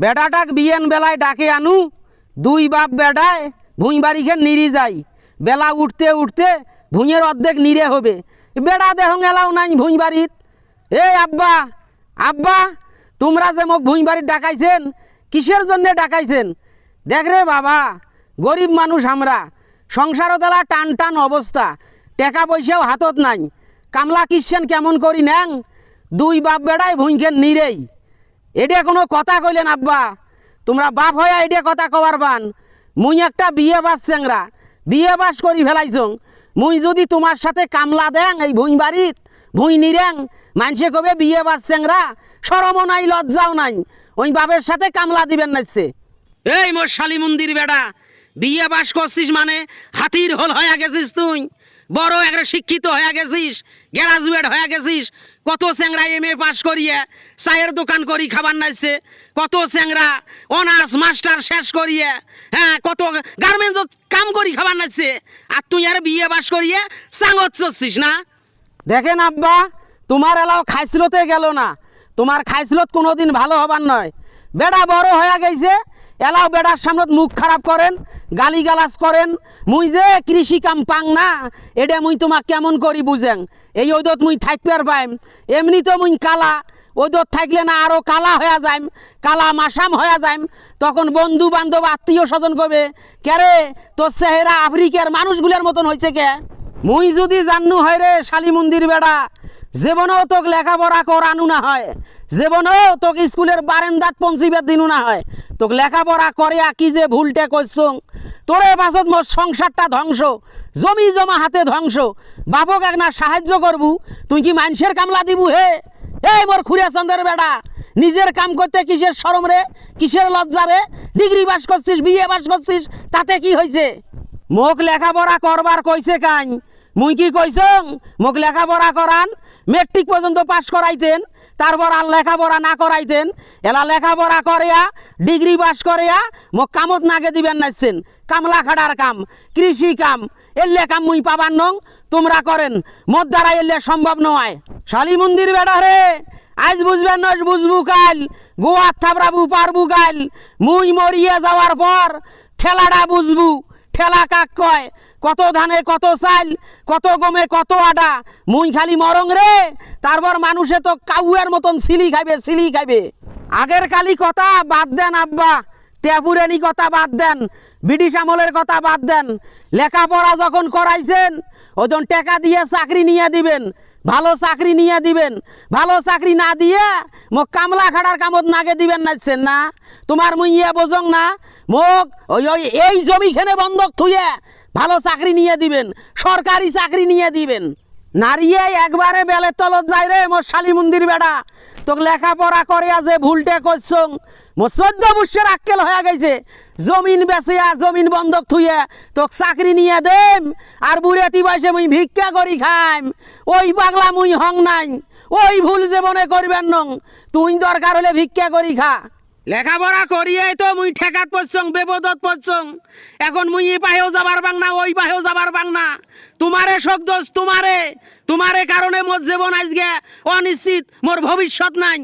বেটাটাক বিয়েন বেলায় ডাকে আনু, দুই বাপ বেটায় ভুঁই বাড়িকে নিরি যাই। বেলা উঠতে উঠতে ভুঁইয়ের অর্ধেক নিরে হবে। বেড়া দেহং এলাও নাই ভুঁই বাড়িত এ আব্বা আব্বা, তোমরা যে মোক ভুঁই বাড়ির ডাকাইছেন, কিসের জন্যে ডাকাইছেন? দেখ রে বাবা, গরিব মানুষ আমরা, সংসারও তেলা টান টান অবস্থা, টাকা পয়সাও হাতত নাই। কামলা কিসছেন কেমন করি ন্যাং দুই বাপ বেড়ায় ভুঁইকে নিরেই। এটা কোনো কথা কইলেন, আব্বা। তোমরা বাপ হয়ে এটা কথা কবার বান। মুই একটা বিয়ে বাস চেংরা বিয়ে বাস করি ফেলাইছং। মুই যদি তোমার সাথে কামলা দেং, এই ভুঁই বাড়িত, ভুঁই নিরেং মানুষে কবে বিয়ে বাস চেংরা সরমও নাই, লজ্জাও নাই। ওই বাপের সাথে কামলা দিবেন নাচছে এই মোর শালি মন্দির বেড়া, বিয়ে বাস করছিস মানে হাতির হল হয়ে গেছিস তুই। বড় একটা শিক্ষিত হয়ে গেছিস গ্রাজুয়েট হয়ে গেছিস, কত চ্যাংরা এম এ পাস করিয়ে চায়ের দোকান করি খাবার নাইছে, কত চ্যাংরা অনার্স মাস্টার শেষ করিয়ে হ্যাঁ কত গার্মেন্টস কাম করি খাবার নাইছে, আর তুই আর বিয়ে বাস করিয়ে চাঙত চড়ছিস না? দেখেন আব্বা, তোমার এলাও খাইছিলতে গেল না, তোমার খাইছিলত কোনোদিন ভালো হবার নয়। বেড়া বড় হয়ে গেছে এলাও বেড়ার সামনে মুখ খারাপ করেন গালি গালাজ করেন, মুই যে কৃষি কাম পাং না এটা মুই তোমাক কেমন করি বুঝেন? এই ওদত মুই থাকবে আর পাইম। এমনি তো মুই কালা, ওদত থাকলে না আরও কালা হয়ে যাইম, কালা মাসাম হয়ে যাইম। তখন বন্ধু বান্ধব আত্মীয় স্বজন করবে কেরে তোর চেহারা আফ্রিকার মানুষগুলোর মতন হয়েছে কে? মুই যদি জান্নু হয় রে শালি মন্দির বেড়া জীবনেও তোক লেখাপড়া করানো না হয়। জীবনেও তোক স্কুলের বারেন্দাত পঞ্চিবের দিনও না হয়। তোক লেখাপড়া করে কি যে ভুলটে করছং তোরে পাছত মোর সংসারটা ধ্বংস, জমি জমা হাতে ধ্বংস। বাপক এক না সাহায্য করবু, তুই কি মানুষের কামলা দিবু হে? এই মোর খুড়িয়া চন্দ্রের বেড়া নিজের কাম করতে কিসের সরম রে? কিসের লজ্জা রে? ডিগ্রি পাস করছিস বিয়ে পাস করছিস, তাতে কি হয়েছে মোক লেখাপড়া করবার কইছে কাই মুই কি কইছং? মোক লেখাপড়া করান। মেট্রিক পর্যন্ত পাশ করাইতেন। তারপর আর লেখাপড়া না করাইতেন। এলা লেখাপড়া করিয়া, ডিগ্রি পাস করিয়া, মোক কামত নাগে দিবেন নাইছেন। কামলা খাটার কাম, কৃষি কাম এলে কাম মুই পাবার নং। তোমরা করেন। মোর দ্বারা এলে সম্ভব নয়। শালি মন্দির বেড়া রে! আজ বুঝবেন নয়, বুঝবু কাল। গোয়ার থাবরাবু পারবু কাল। মুই মরিয়ে যাওয়ার পর ঠেলাটা বুঝবু। ঠেলা কাক কয়? কত ধানে কত চাল? কত গমে কত আটা মুই খালি মরং রে। তারপর মানুষে তো কাউয়ের মতন সিলি খাইবে সিলি খাইবে। আগের কালি কথা বাদ দেন আব্বা। তেপুরেনি কথা বাদ দেন। ব্রিটিশ আমলের কথা বাদ দেন। লেখাপড়া যখন করাইছেন, ওজন টাকা দিয়ে চাকরি নিয়ে দিবেন। ভালো চাকরি নিয়ে দিবেন। ভালো চাকরি না দিয়ে মোক কামলা খাড়ার কামত নাগে দিবেন নাচছেন না। তোমার মুই ইয়ে বোঝং না। মোক ওই ওই এই জমিখানে বন্ধক থুয়ে ভালো চাকরি নিয়ে দিবেন। সরকারি চাকরি নিয়ে দিবেন। নারীয়ে একবারে বেলের তলত যায় রে, মোর শালি মন্দির বেড়া। তোকে লেখাপড়া করে যে ভুলটে করছং, মোর চোদ্দ বৎসর আক্কেল হয়ে গেছে। জমিন বেচিয়া, জমিন বন্ধক থুয়ে তোক চাকরি নিয়ে দেম, আর বুড়েতি বয়সে মুই ভিক্ষা করি খাইম। ওই পাগলা মুই হং নাই, ওই ভুল জীবনে করবেন নং, তুই দরকার হলে ভিক্ষা করি খা। লেখাপড়া করিয়াই তো মুই ঠেকাত পড়ছং বেপদত পড়ছং এখন মুই এই পাহেও যাবার বাং না, ওই পাহেও যাবার বাং না। তোমারে শোক দোষ তোমারে। তোমারে কারণে মোর জীবন আজকে অনিশ্চিত, মোর ভবিষ্যৎ নাই।